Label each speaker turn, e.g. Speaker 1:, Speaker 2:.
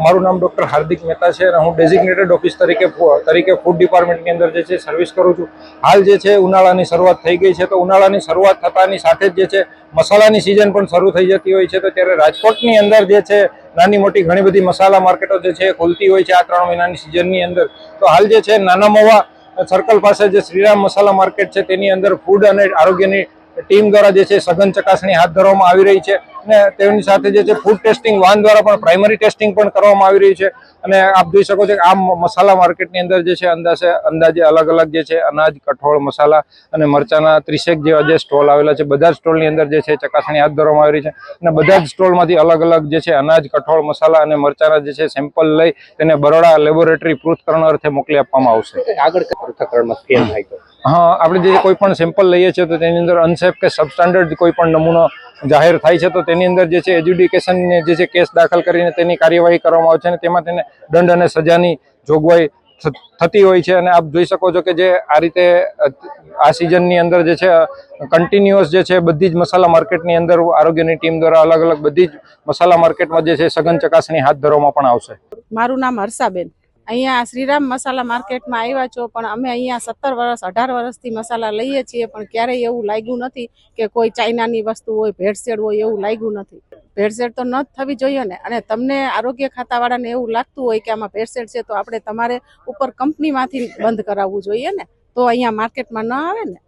Speaker 1: મારું નામ ડોક્ટર હાર્દિક મહેતા છે અને હું ડેઝિગ્નેટેડ ઓફિસ તરીકે તરીકે ફૂડ ડિપાર્ટમેન્ટની અંદર જે છે સર્વિસ કરું છું. હાલ જે છે ઉનાળાની શરૂઆત થઈ ગઈ છે તો ઉનાળાની શરૂઆત થતાની સાથે જ જે છે મસાલાની સિઝન પણ શરૂ થઈ જતી હોય છે તો ત્યારે રાજકોટની અંદર જે છે નાની મોટી ઘણી બધી મસાલા માર્કેટો જે છે ખુલતી હોય છે આ ત્રણ મહિનાની સિઝનની અંદર. તો હાલ જે છે નાના સર્કલ પાસે જે શ્રીરામ મસાલા માર્કેટ છે તેની અંદર ફૂડ અને આરોગ્યની ટીમ દ્વારા જે છે સઘન ચકાસણી હાથ ધરવામાં આવી રહી છે. અને તેની સાથે જે છે ફૂડ ટેસ્ટિંગ વાન દ્વારા પણ પ્રાઇમરી ટેસ્ટિંગ પણ કરવામાં આવી રહી છે. અને આપ જોઈ શકો છો કે આ મસાલા માર્કેટની અંદર જે છે અંદાજે અંદાજે અલગ અલગ જે છે અનાજ, કઠોળ, મસાલા અને મરચાના ત્રીસેક જેવા જે સ્ટોલ આવેલા છે, બધા જ સ્ટોલની અંદર જે છે ચકાસણી હાથ ધરવામાં આવી રહી છે. અને બધા જ સ્ટોલમાંથી અલગ અલગ જે છે અનાજ, કઠોળ, મસાલા અને મરચાના જે છે સેમ્પલ લઈ તેને બરોડા લેબોરેટરી પૃથ્થકરણ અર્થે મોકલી આપવામાં આવશે.
Speaker 2: આગળ પૃથ્થકરણમાં ફેલ થાય
Speaker 1: હા, આપણે જે કોઈ પણ સેમ્પલ લઈએ છીએ, તો તેની અંદર અનસેફ કે સબસ્ટાન્ડર્ડ કોઈ પણ નમૂનો જાહેર થાય છે, તો તેની અંદર જે છે એજ્યુડિકેશનને જે છે કેસ દાખલ કરીને તેની કાર્યવાહી કરવામાં આવે છે અને તેમાં તેને દંડ અને સજાની જોગવાઈ થતી હોય છે. અને આપ જોઈ શકો છો કે જે આ રીતે, આ સિઝનની અંદર જે છે કન્ટિન્યુઅસ જે છે બધી જ મસાલા માર્કેટની અંદર આરોગ્યની ટીમ દ્વારા અલગ અલગ બધી જ મસાલા માર્કેટમાં જે છે સઘન ચકાસણી હાથ ધરવામાં પણ આવશે.
Speaker 3: મારું નામ હર્ષાબેન. અહીંયા શ્રીરામ મસાલા માર્કેટમાં આવ્યા છો, પણ અમે અહીંયા સત્તર વર્ષ, અઢાર વર્ષથી મસાલા લઈએ છીએ, પણ ક્યારેય એવું લાગ્યું નથી કે કોઈ ચાઇનાની વસ્તુ હોય, ભેળસેળ હોય એવું લાગ્યું નથી. ભેળસેળ તો ન થવી જોઈએ ને, અને તમને આરોગ્ય ખાતાવાળાને એવું લાગતું હોય કે આમાં ભેળસેળ છે, તો આપણે તમારે ઉપર કંપનીમાંથી બંધ કરાવવું જોઈએ ને, તો અહીંયા માર્કેટમાં ન આવે ને.